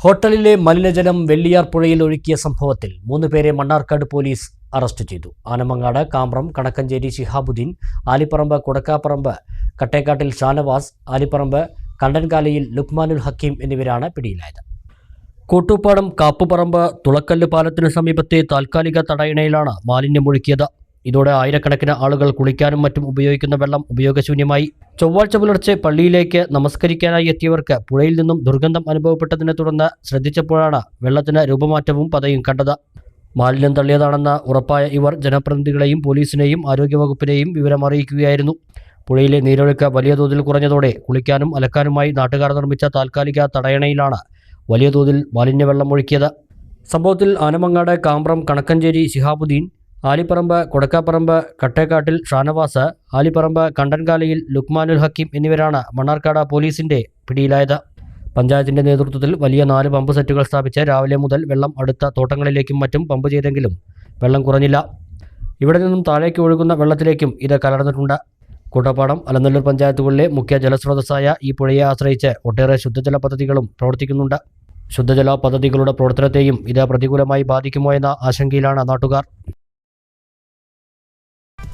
ഹോട്ടലിലെ മലിനജലം വെള്ളിയാർ പുഴയിൽ ഒഴുക്കിയ സംഭവത്തിൽ മൂന്ന് പേരെ മണ്ണാർക്കാട് പോലീസ് അറസ്റ്റ് ചെയ്തു. ആനമങ്ങാട് കാമ്പ്രം കണക്കഞ്ചേരി ശിഹാബുദ്ദീൻ ആലിപ്പറമ്പ് കൊടക്കാപ്പറമ്പ് കട്ടേക്കാട്ടിൽ ഷാനവാസ് ആലിപ്പറമ്പ് കണ്ടൻകാലയിൽ ലുക്മാനുൽ ഹക്കീം എന്നിവരാണ് പിടിയിലായത്. കൂട്ടുപാടം കാപ്പുപറമ്പ് തുളക്കല്ല് പാലത്തിനു സമീപത്തെ താൽക്കാലിക തടയണയിലാണ് മാലിന്യമൊഴുക്കിയത് ഇതോടെ ആയിരക്കണക്കിന് ആളുകൾ കുളിക്കാനും മറ്റും ഉപയോഗിക്കുന്ന വെള്ളം ഉപയോഗശൂന്യമായി. ചൊവ്വാഴ്ച പുലർച്ചെ പള്ളിയിലേക്ക് നമസ്കരിക്കാനായി എത്തിയവർക്ക് പുഴയിൽ നിന്നും ദുർഗന്ധം അനുഭവപ്പെട്ടതിനെ തുടർന്ന് ശ്രദ്ധിച്ചപ്പോഴാണ് വെള്ളത്തിന് രൂപമാറ്റവും പതയും കണ്ടത്. മാലിന്യം തള്ളിയതാണെന്ന് ഉറപ്പായ ഇവർ ജനപ്രതിനിധികളെയും പോലീസിനെയും ആരോഗ്യവകുപ്പിനെയും വിവരം അറിയിക്കുകയായിരുന്നു. പുഴയിലെ നീരൊഴുക്ക് വലിയ തോതിൽ കുറഞ്ഞതോടെ കുളിക്കാനും അലക്കാനുമായി നാട്ടുകാർ നിർമ്മിച്ച താൽക്കാലിക തടയണയിലാണ് വലിയ തോതിൽ മാലിന്യവെള്ളം ഒഴുക്കിയത്. സംഭവത്തിൽ ആനമങ്ങാട് കാമ്പ്രം കണക്കഞ്ചേരി ശിഹാബുദ്ദീൻ ആലിപ്പറമ്പ് കൊടക്കാപ്പറമ്പ് കട്ടേക്കാട്ടിൽ ഷാനവാസ് ആലിപ്പറമ്പ് കണ്ടൻകാലയിൽ ലുക്മാനുൽ ഹക്കീം എന്നിവരാണ് മണ്ണാർക്കാട് പോലീസിന്റെ പിടിയിലായത്. പഞ്ചായത്തിന്റെ നേതൃത്വത്തിൽ വലിയ നാല് പമ്പ് സെറ്റുകൾ സ്ഥാപിച്ച് രാവിലെ മുതൽ വെള്ളം അടുത്ത തോട്ടങ്ങളിലേക്കും മറ്റും പമ്പ് ചെയ്തെങ്കിലും വെള്ളം കുറഞ്ഞില്ല. ഇവിടെ നിന്നും താഴേക്ക് ഒഴുകുന്ന വെള്ളത്തിലേക്കും ഇത് കലർന്നിട്ടുണ്ട്. കൂട്ടപ്പാടം അലനല്ലൂർ പഞ്ചായത്തുകളിലെ മുഖ്യ ജലസ്രോതസ്സായ ഈ പുഴയെ ആശ്രയിച്ച് ഒട്ടേറെ ശുദ്ധജല പദ്ധതികളും പ്രവർത്തിക്കുന്നുണ്ട്. ശുദ്ധജല പദ്ധതികളുടെ പ്രവർത്തനത്തെയും ഇത് പ്രതികൂലമായി ബാധിക്കുമോ എന്ന ആശങ്കയിലാണ് നാട്ടുകാർ.